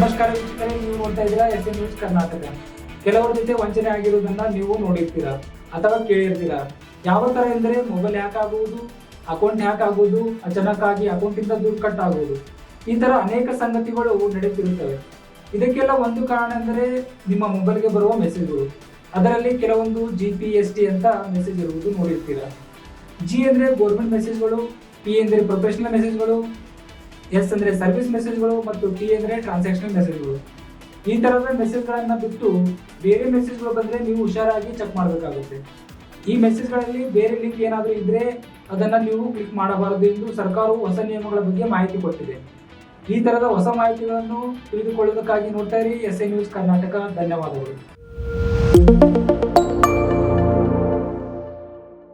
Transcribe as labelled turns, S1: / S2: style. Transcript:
S1: ನಮಸ್ಕಾರ ವೀಕ್ಷಕರೇ, ನೀವು ನೋಡ್ತಾ ಇದ್ದೀರಾ ಎಸ್ ಎನ್ ನ್ಯೂಸ್ ಕರ್ನಾಟಕ. ಕೆಲವರ ಜೊತೆ ವಂಚನೆ ಆಗಿರುವುದನ್ನ ನೀವು ನೋಡಿರ್ತೀರಾ ಅಥವಾ ಕೇಳಿರ್ತೀರಾ? ಯಾವ ತರ ಎಂದರೆ ಮೊಬೈಲ್ ಹ್ಯಾಕ್ ಆಗುವುದು ಅಕೌಂಟ್ ಹ್ಯಾಕ್ ಆಗುವುದು, ಅಚಾನಕ್ಕಾಗಿ ಅಕೌಂಟಿಂದ ದುಡ್ಡು ಕಟ್ ಆಗುವುದು. ಈ ತರ ಅನೇಕ ಸಂಗತಿಗಳು ನಡೆಯುತ್ತಿರುತ್ತವೆ ಇದಕ್ಕೆಲ್ಲ ಒಂದು ಕಾರಣ ಎಂದರೆ ನಿಮ್ಮ ಮೊಬೈಲ್ಗೆ ಬರುವ ಮೆಸೇಜ್ಗಳು ಅದರಲ್ಲಿ ಕೆಲವೊಂದು ಜಿ ಪಿ ಎಸ್ ಟಿ ಅಂತ ಮೆಸೇಜ್ ಇರುವುದು ನೋಡಿರ್ತೀರಾ. ಜಿ ಅಂದರೆ ಗೌರ್ಮೆಂಟ್ ಮೆಸೇಜ್ಗಳು ಪಿ ಅಂದರೆ ಪ್ರೊಫೆಷನಲ್ ಮೆಸೇಜ್ಗಳು ಎಸ್ ಅಂದರೆ ಸರ್ವಿಸ್ ಮೆಸೇಜ್ಗಳು ಮತ್ತು ಟಿ ಅಂದರೆ ಟ್ರಾನ್ಸಾಕ್ಷನಲ್ ಮೆಸೇಜ್ಗಳು ಈ ಥರದ ಮೆಸೇಜ್ಗಳನ್ನು ಬಿಟ್ಟು ಬೇರೆ ಮೆಸೇಜ್ಗಳು ಬಂದರೆ ನೀವು ಹುಷಾರಾಗಿ ಚೆಕ್ ಮಾಡಬೇಕಾಗುತ್ತೆ. ಈ ಮೆಸೇಜ್ಗಳಲ್ಲಿ ಬೇರೆ ಲಿಂಕ್ ಏನಾದರೂ ಇದ್ದರೆ ಅದನ್ನು ನೀವು ಕ್ಲಿಕ್ ಮಾಡಬಾರದು ಎಂದು ಸರ್ಕಾರವು ಹೊಸ ನಿಯಮಗಳ ಬಗ್ಗೆ ಮಾಹಿತಿ ಕೊಟ್ಟಿದೆ. ಈ ಥರದ ಹೊಸ ಮಾಹಿತಿಗಳನ್ನು ತಿಳಿದುಕೊಳ್ಳುವುದಕ್ಕಾಗಿ ನೋಡ್ತಾ ಇರಿ. ಎಸ್ ಎ ನ್ಯೂಸ್ ಕರ್ನಾಟಕ ಧನ್ಯವಾದಗಳು.